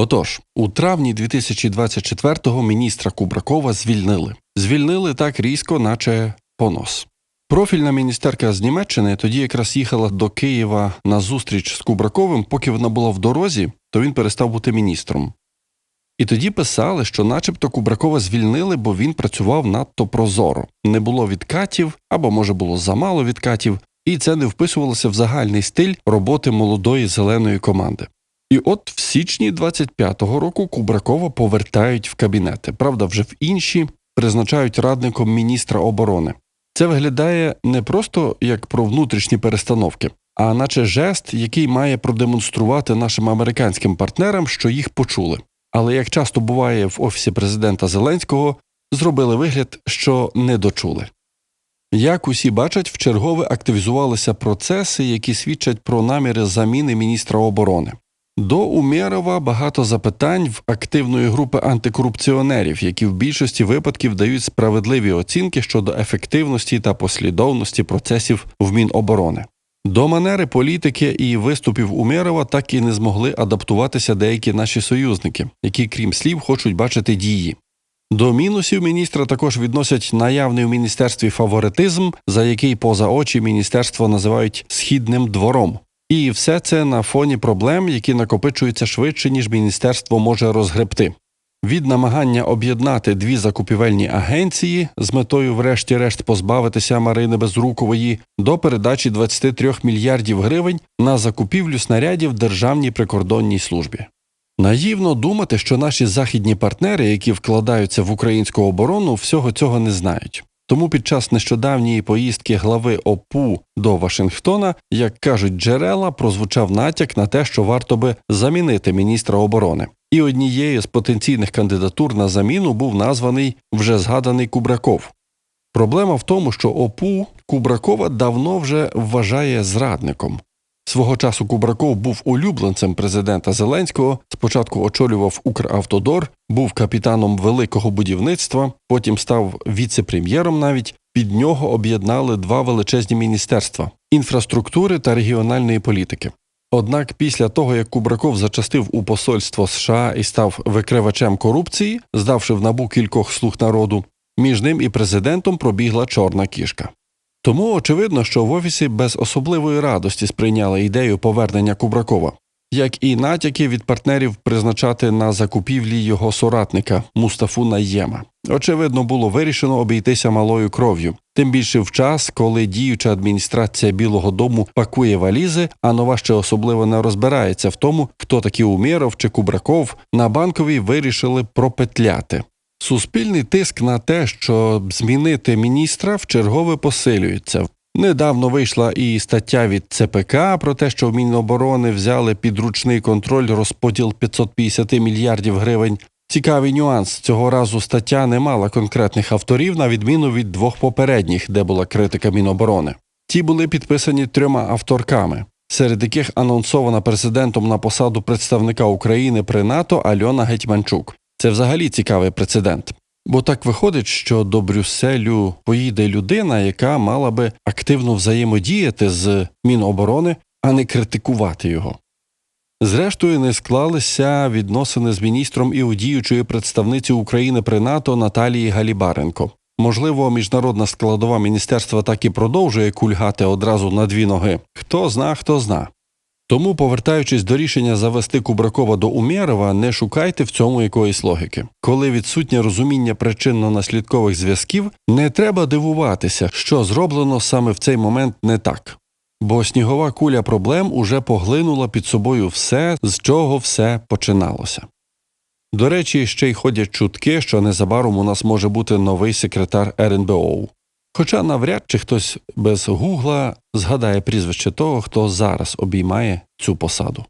Отож, у травні 2024-го міністра Кубракова звільнили. Звільнили так різко, наче понос. Профільна міністерка з Німеччини тоді якраз їхала до Києва на зустріч з Кубраковим, поки вона була в дорозі, то він перестав бути міністром. І тоді писали, що начебто Кубракова звільнили, бо він працював надто прозоро. Не було відкатів або, може, було замало відкатів, і це не вписувалося в загальний стиль роботи молодої зеленої команди. І от в січні 25-го року Кубракова повертають в кабінети. Правда, вже в інші призначають радником міністра оборони. Це виглядає не просто як про внутрішні перестановки, а наче жест, який має продемонструвати нашим американським партнерам, що їх почули. Але як часто буває в офісі президента Зеленського, зробили вигляд, що не дочули. Як усі бачать, вчергове активізувалися процеси, які свідчать про наміри заміни міністра оборони. До Умєрова багато запитань в активної групи антикорупціонерів, які в більшості випадків дають справедливі оцінки щодо ефективності та послідовності процесів в Міноборони. До манери політики і виступів Умєрова так і не змогли адаптуватися деякі наші союзники, які, крім слів, хочуть бачити дії. До мінусів міністра також відносять наявний у міністерстві фаворитизм, за який поза очі міністерство називають східним двором. І все це на фоні проблем, які накопичуються швидше, ніж міністерство може розгребти. Від намагання об'єднати дві закупівельні агенції з метою, врешті-решт, позбавитися Марини Безрукової до передачі 23 мільярдів гривень на закупівлю снарядів Державній прикордонній службі. Наївно думати, що наші західні партнери, які вкладаються в українську оборону, всього цього не знають. Тому під час нещодавньої поїздки глави ОПУ до Вашингтона, як кажуть джерела, прозвучав натяк на те, що варто би замінити міністра оборони. І однією з потенційних кандидатур на заміну був названий вже згаданий Кубраков. Проблема в тому, що ОПУ Кубракова давно вже вважає зрадником. Свого часу Кубраков був улюбленцем президента Зеленського. Спочатку очолював Укравтодор, був капітаном великого будівництва, потім став віце-прем'єром. Навіть під нього об'єднали два величезні міністерства інфраструктури та регіональної політики. Однак після того, як Кубраков зачастив у посольство США і став викривачем корупції, здавши в набу кількох слуг народу, між ним і президентом пробігла чорна кішка. Тому очевидно, що в офісі без особливої радості сприйняли ідею повернення Кубракова, як і натяки від партнерів призначати на закупівлі його соратника Мустафу Наєма. Очевидно, було вирішено обійтися малою кров'ю, тим більше в час, коли діюча адміністрація Білого Дому пакує валізи, а нова ще особливо не розбирається в тому, хто такі Умєров чи Кубраков на банковій вирішили пропетляти. Суспільний тиск на те, щоб змінити міністра, вчергове посилюється. Недавно вийшла і стаття від ЦПК про те, що в Міноборони взяли під ручний контроль розподіл 550 мільярдів гривень. Цікавий нюанс цього разу стаття не мала конкретних авторів, на відміну від двох попередніх, де була критика Міноборони. Ті були підписані трьома авторками, серед яких анонсована президентом на посаду представника України при НАТО Альона Гетьманчук. Це взагалі цікавий прецедент. Бо так виходить, що до Брюсселю поїде людина, яка мала би активно взаємодіяти з Міноборони, а не критикувати його. Зрештою, не склалися відносини з міністром і у діючої представниці України при НАТО Наталії Галібаренко. Можливо, міжнародна складова міністерства так і продовжує кульгати одразу на дві ноги. Хто зна, хто зна. Тому, повертаючись до рішення завести Кубракова до Умєрова, не шукайте в цьому якоїсь логіки. Коли відсутнє розуміння причинно-наслідкових зв'язків, не треба дивуватися, що зроблено саме в цей момент не так. Бо снігова куля проблем уже поглинула під собою все, з чого все починалося. До речі, ще й ходять чутки, що незабаром у нас може бути новий секретар РНБО. Хоча навряд чи хтось без гугла згадає прізвище того, хто зараз обіймає цю посаду.